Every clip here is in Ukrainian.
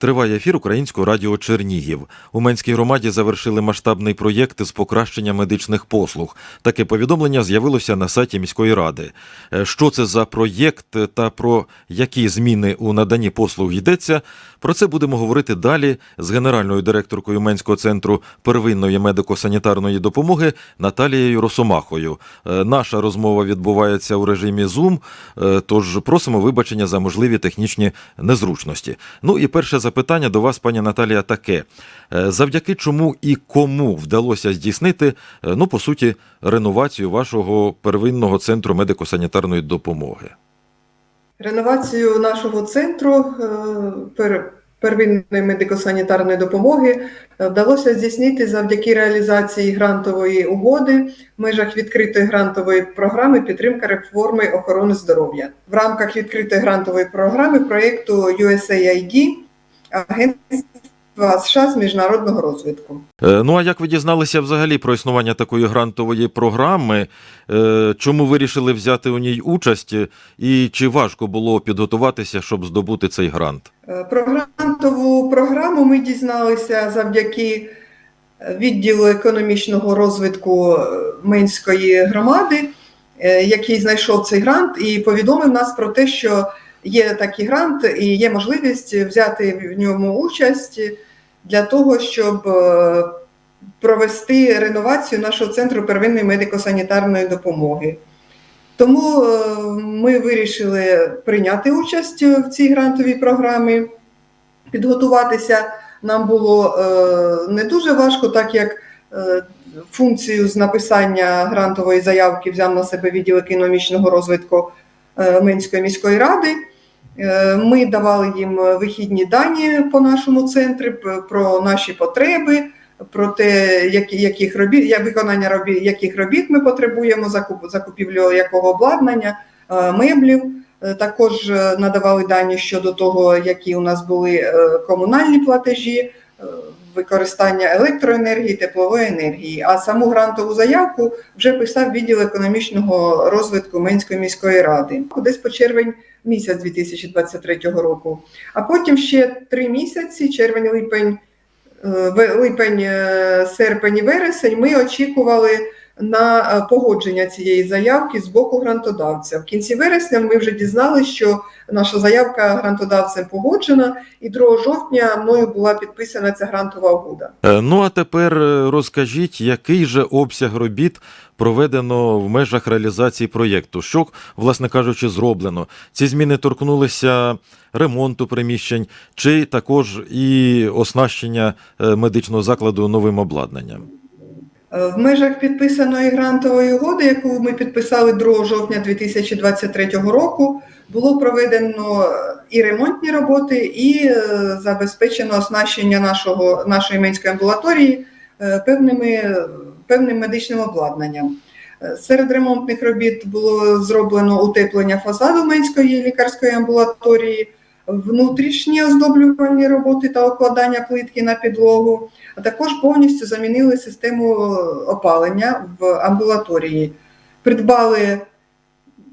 Триває ефір Українського радіо Чернігів. У Менській громаді завершили масштабний проєкт з покращення медичних послуг. Таке повідомлення з'явилося на сайті міської ради. Е, Що це за проєкт та про які зміни у наданні послуг йдеться? Про це будемо говорити далі з генеральною директоркою Менського центру первинної медико-санітарної допомоги Наталією Росомахою. Е, Наша розмова відбувається у режимі Zoom, е, тож просимо вибачення за можливі технічні незручності. Ну і перше запитання до вас, пані Наталія, таке: Е, завдяки чому і кому вдалося здійснити, е, ну по суті, реновацію вашого первинного центру медико-санітарної допомоги? Реновацію нашого центру е, пер- первинної медико-санітарної допомоги вдалося здійснити завдяки реалізації грантової угоди в межах відкритої грантової програми підтримка реформи охорони здоров'я. В рамках відкритої грантової програми проєкту USAID Агентства США з міжнародного розвитку. Е, Ну а як ви дізналися взагалі про існування такої грантової програми? Е, Чому вирішили взяти у ній участь? І чи важко було підготуватися, щоб здобути цей грант? Е, Про грантову програму ми дізналися завдяки відділу економічного розвитку Менської громади, який знайшов цей грант і повідомив нас про те, що є такий грант і є можливість взяти в ньому участь для того, щоб е, провести реновацію нашого центру первинної медико-санітарної допомоги. Тому е, ми вирішили прийняти участь в цій грантовій програмі. Підготуватися нам було е, не дуже важко, так як функцію з написання грантової заявки взяв на себе відділ економічного розвитку Менської міської ради. Е, Ми давали їм вихідні дані по нашому центру п- про наші потреби, про те, яких робіт, виконання робіт, яких робіт ми потребуємо, закуп, закупівлю якого обладнання, е, меблів. Е, Також е, надавали дані щодо того, які у нас були е, комунальні платежі, використання електроенергії, теплової енергії. А саму грантову заявку вже писав відділ економічного розвитку Менської міської ради, десь по червень місяць 2023 року. А потім ще три місяці, червень, липень, липень, серпень і вересень, ми очікували на е, погодження цієї заявки з боку грантодавця. В кінці вересня ми вже дізналися, що наша заявка грантодавцем погоджена, і 2 жовтня мною була підписана ця грантова угода. Е, Ну а тепер е, розкажіть, який же обсяг робіт проведено в межах реалізації проєкту? Що, власне кажучи, зроблено? Ці зміни торкнулися ремонту приміщень чи також і оснащення медичного закладу новим обладнанням? Е, В межах підписаної грантової угоди, яку ми підписали 2 жовтня 2023 року, було проведено і ремонтні роботи, і е, забезпечено оснащення нашого, нашої менської амбулаторії е, певними, певним медичним обладнанням. Е, Серед ремонтних робіт було зроблено утеплення фасаду Менської лікарської амбулаторії, внутрішні оздоблювальні роботи та укладання плитки на підлогу, а також повністю замінили систему опалення в амбулаторії. Придбали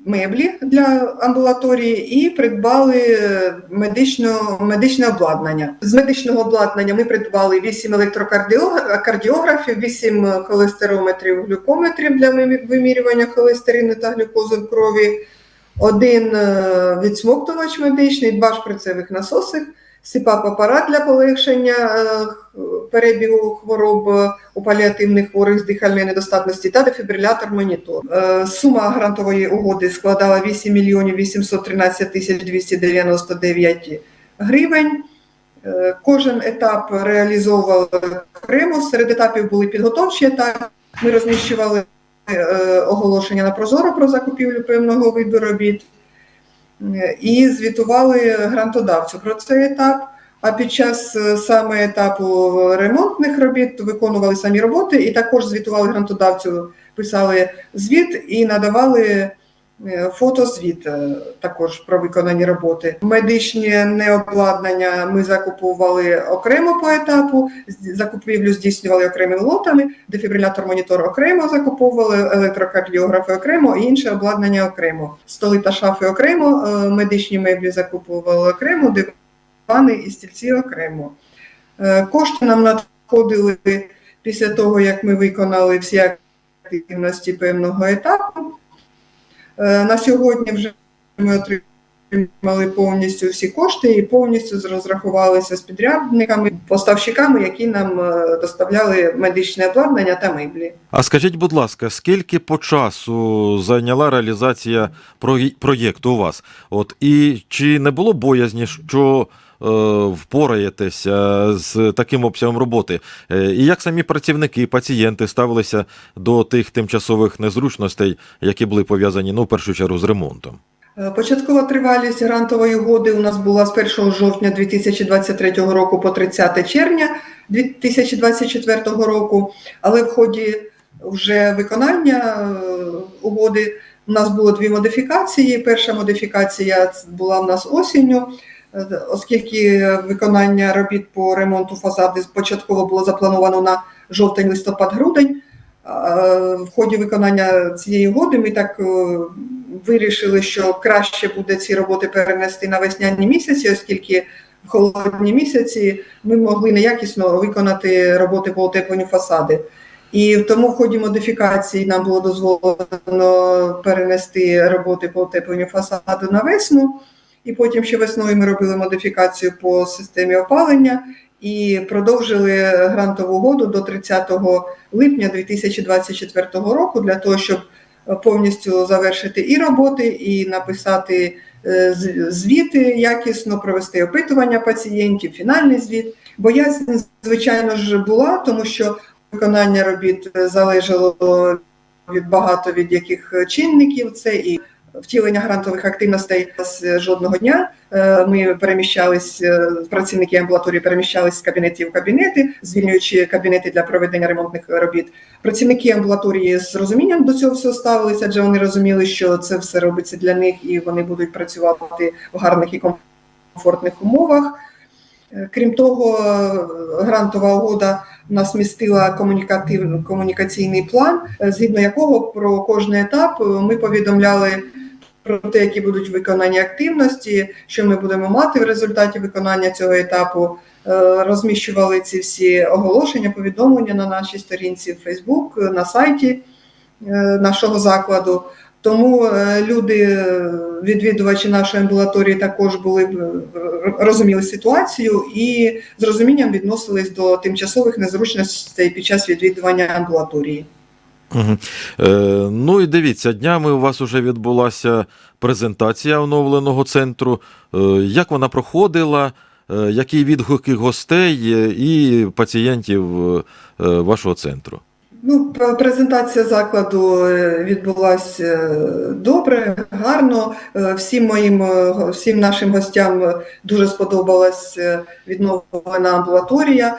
меблі для амбулаторії і придбали медичну, медичне обладнання. З медичного обладнання ми придбали 8 електрокардіографів, 8 холестерометрів, глюкометрів для вимірювання холестерину та глюкози в крові, один е, відсмоктувач медичний, два шприцевих насоси, СІПАП-апарат для полегшення е, перебігу хвороб е, у паліативних хворих з дихальної недостатності та дефібрилятор монітор. Сума грантової угоди складала 8 мільйонів 813 тисяч 299 гривень. Кожен етап реалізовували окремо. Серед етапів були підготовчі етапи. Ми розміщували оголошення на Прозоро про закупівлю певного виду робіт е, і звітували грантодавцю про цей етап. А під час е, саме етапу ремонтних робіт виконували самі роботи і також звітували грантодавцю, писали звіт і надавали е, фотозвіт е, також про виконані роботи. Медичні необладнання ми закупували окремо по етапу, закупівлю здійснювали окремими лотами, дефібрилятор монітор окремо закуповували, електрокардіографи окремо і інше обладнання окремо. Столи та шафи окремо, е, медичні меблі закуповували окремо, дивани і стільці окремо. Е, Кошти нам надходили після того, як ми виконали всі активності певного етапу. Е, На сьогодні вже ми отримали повністю всі кошти і повністю розрахувалися з підрядниками, поставщиками, які нам е, доставляли медичне обладнання та меблі. А скажіть, будь ласка, скільки по часу зайняла реалізація проєкту у вас? От і чи не було боязні, що впораєтеся з таким обсягом роботи? Е, і як самі працівники, пацієнти ставилися до тих тимчасових незручностей, які були пов'язані ну, в першу чергу з ремонтом? Е, Початкова тривалість грантової угоди у нас була з 1 жовтня 2023 року по 30 червня 2024 року, але в ході вже виконання е, угоди у нас було дві модифікації. Перша модифікація була в нас осінню, е, оскільки виконання робіт по ремонту фасади спочатково було заплановано на жовтень, листопад, грудень. В ході виконання цієї угоди ми так е, вирішили, що краще буде ці роботи перенести на весняні місяці, оскільки в холодні місяці ми могли неякісно виконати роботи по утепленню фасади. І тому в ході модифікації нам було дозволено перенести роботи по утепленню фасаду на весну. І потім ще весною ми робили модифікацію по системі опалення і продовжили грантову угоду до 30 липня 2024 року для того, щоб повністю завершити і роботи, і написати е, звіти якісно, провести опитування пацієнтів, фінальний звіт. Боязнь, звичайно ж, була, тому що виконання робіт залежало від багато від яких чинників. Це і втілення грантових активностей з жодного дня. Е, Ми переміщались, е, працівники амбулаторії переміщались з кабінетів в кабінети, звільнюючи кабінети для проведення ремонтних робіт. Працівники амбулаторії з розумінням до цього всього ставилися, адже вони розуміли, що це все робиться для них, і вони будуть працювати в гарних і комфортних умовах. Е, Крім того, е, грантова угода нас містила комунікативний комунікаційний план, е, згідно якого про кожний етап е, ми повідомляли про те, які будуть виконані активності, що ми будемо мати в результаті виконання цього етапу. Е, Розміщували ці всі оголошення, повідомлення на нашій сторінці в Facebook, на сайті е, нашого закладу. Тому е, люди, відвідувачі нашої амбулаторії, також були розуміли ситуацію і з розумінням відносились до тимчасових незручностей під час відвідування амбулаторії. Угу. Е, ну і дивіться, днями у вас вже відбулася презентація оновленого центру. Е, як вона проходила? Е, які відгуки гостей е, і пацієнтів е, е, вашого центру? Ну, презентація закладу відбулася добре, гарно. Всім моїм всім нашим гостям дуже сподобалась відновлена амбулаторія.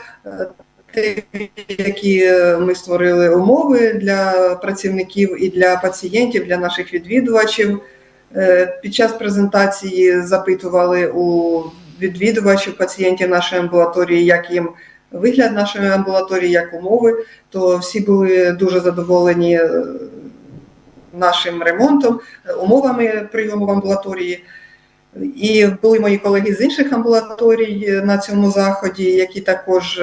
Які е, ми створили умови для працівників і для пацієнтів, для наших відвідувачів. Е, Під час презентації запитували у відвідувачів, пацієнтів нашої амбулаторії, як їм вигляд нашої амбулаторії, як умови, то всі були дуже задоволені е, нашим ремонтом, умовами прийому в амбулаторії. І були мої колеги з інших амбулаторій на цьому заході, які також,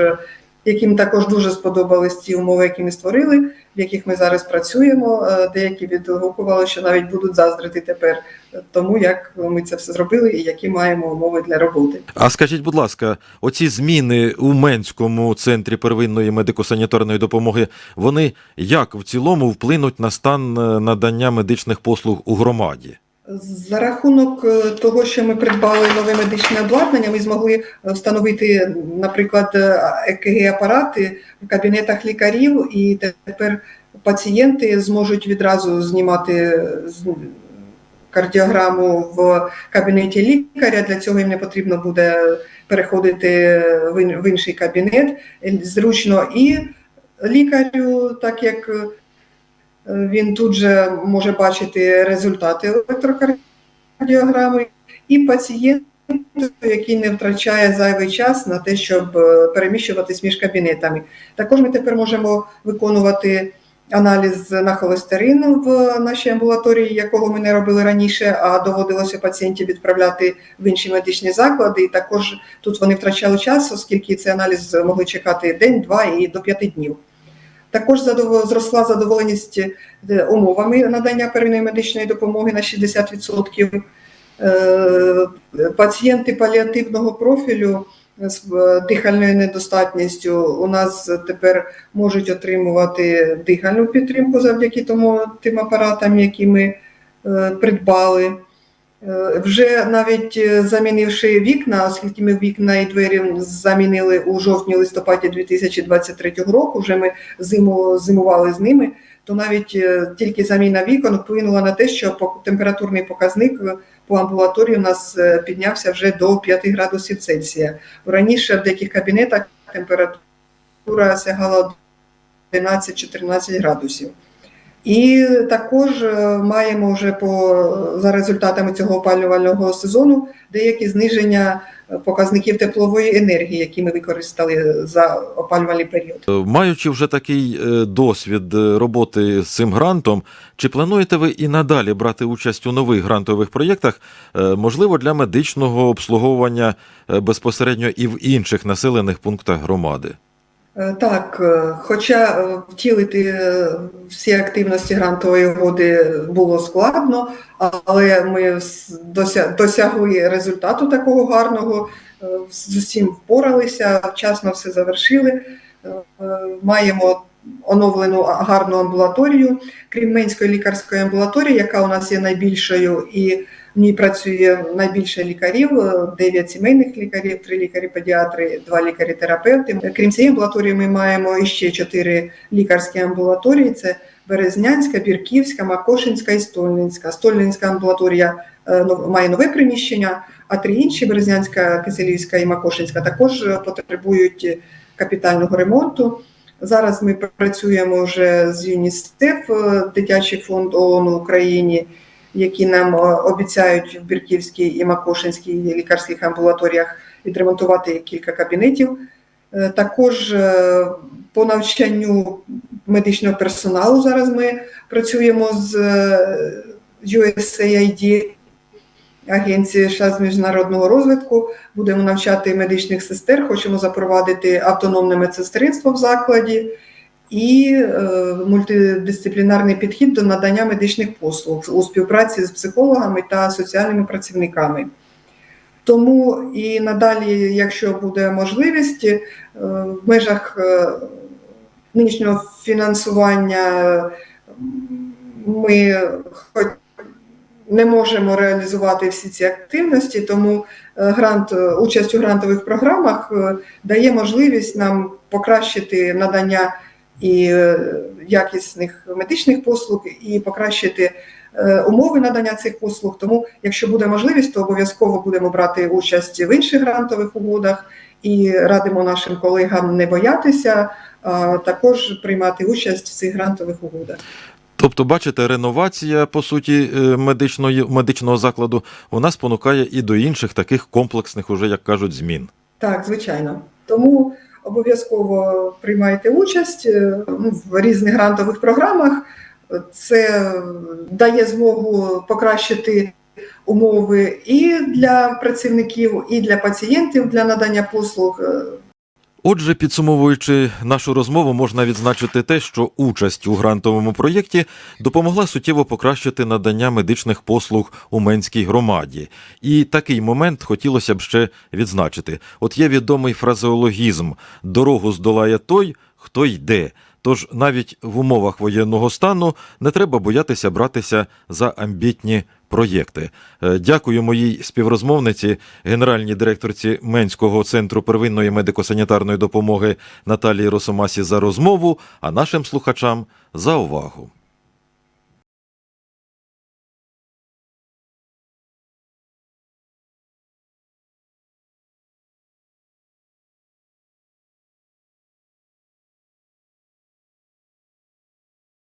яким також дуже сподобались ті умови, які ми створили, в яких ми зараз працюємо. Е, Деякі відгукували, що навіть будуть заздрити тепер тому, як ми це все зробили і які маємо умови для роботи. А скажіть, будь ласка, оці зміни у Менському центрі первинної медико-санітарної допомоги, вони як в цілому вплинуть на стан е, надання медичних послуг у громаді? За рахунок е, того, що ми придбали нове медичне обладнання, ми змогли е, встановити, наприклад, ЕКГ-апарати в кабінетах лікарів, і тепер пацієнти зможуть відразу знімати кардіограму в кабінеті лікаря. Для цього їм не потрібно буде переходити в інший кабінет. Зручно і лікарю, так як е, він тут же може бачити результати електрокардіограми, і пацієнт, який не втрачає зайвий час на те, щоб е, переміщуватись між кабінетами. Також ми тепер можемо виконувати аналіз на холестерин в нашій амбулаторії, якого ми не робили раніше, а доводилося пацієнтів відправляти в інші медичні заклади. І також тут вони втрачали час, оскільки цей аналіз могли чекати день, два і до п'яти днів. Також зросла задоволеність е, умовами надання первинної медичної допомоги на 60%. Е, Пацієнти паліативного профілю з е, дихальною недостатністю у нас тепер можуть отримувати дихальну підтримку завдяки тому тим апаратам, які ми придбали. Е, Вже навіть е, замінивши вікна, оскільки ми вікна і двері замінили у жовтні-листопаді 2023 року, вже ми зиму зимували з ними, то навіть е, тільки заміна вікон вплинула на те, що температурний показник по амбулаторії у нас піднявся вже до 5 градусів Цельсія. Раніше в деяких кабінетах температура сягала 11-14 градусів. І також е, маємо вже по за результатами цього опалювального сезону деякі зниження е, показників теплової енергії, які ми використали за опалювальний період. Е, Маючи вже такий досвід роботи з цим грантом, чи плануєте ви і надалі брати участь у нових грантових проєктах, можливо, для медичного обслуговування безпосередньо і в інших населених пунктах громади? Е, Так, е, хоча е, втілити всі активності грантової угоди було складно, але ми досягли результату такого гарного, з усім впоралися, вчасно все завершили. Маємо оновлену гарну амбулаторію, крім Менської лікарської амбулаторії, яка у нас є найбільшою, і в ній працює найбільше лікарів, е, 9 сімейних лікарів, 3 лікарі-педіатри, 2 лікарі-терапевти. Крім цієї амбулаторії, ми маємо ще 4 лікарські амбулаторії: це Березнянська, Бірківська, Макошинська і Стольнинська. Стольнинська амбулаторія е, має нове приміщення, а три інші Березнянська, Киселівська і Макошинська також е, потребують капітального ремонту. Зараз ми працюємо вже з ЮНІСЕФ, е, дитячий фонд ООН в Україні, які нам е, обіцяють в Бірківській і Макошинській лікарських амбулаторіях відремонтувати кілька кабінетів. Е, Також е, по навчанню медичного персоналу зараз ми працюємо з USAID, Агенції з міжнародного розвитку. Будемо навчати медичних сестер, хочемо запровадити автономне медсестринство в закладі і е, мультидисциплінарний підхід до надання медичних послуг у співпраці з психологами та соціальними працівниками. Тому і надалі, якщо буде можливість, е, в межах е, нинішнього фінансування ми хоч не можемо реалізувати всі ці активності, тому грант, участь у грантових програмах дає можливість нам покращити надання і е, якісних медичних послуг, і покращити е, умови надання цих послуг. Тому, якщо буде можливість, то обов'язково будемо брати участь в інших грантових угодах і радимо нашим колегам не боятися, а також приймати участь в цих грантових угодах. Тобто, бачите, реновація по суті е, медичної медичного закладу вона спонукає і до інших таких комплексних, уже як кажуть, змін. Так, звичайно. Тому обов'язково приймайте участь е, ну, в різних грантових програмах. Це дає змогу покращити умови і для працівників, і для пацієнтів для надання послуг. Отже, підсумовуючи нашу розмову, можна відзначити те, що участь у грантовому проєкті допомогла суттєво покращити надання медичних послуг у Менській громаді. І такий момент хотілося б ще відзначити. От є відомий фразеологізм дорогу здолає той, хто йде. Тож навіть в умовах воєнного стану не треба боятися братися за амбітні проєкти. Е, Дякую моїй співрозмовниці, генеральній директорці Менського центру первинної медико-санітарної допомоги Наталії Росомасі за розмову, а нашим слухачам за увагу.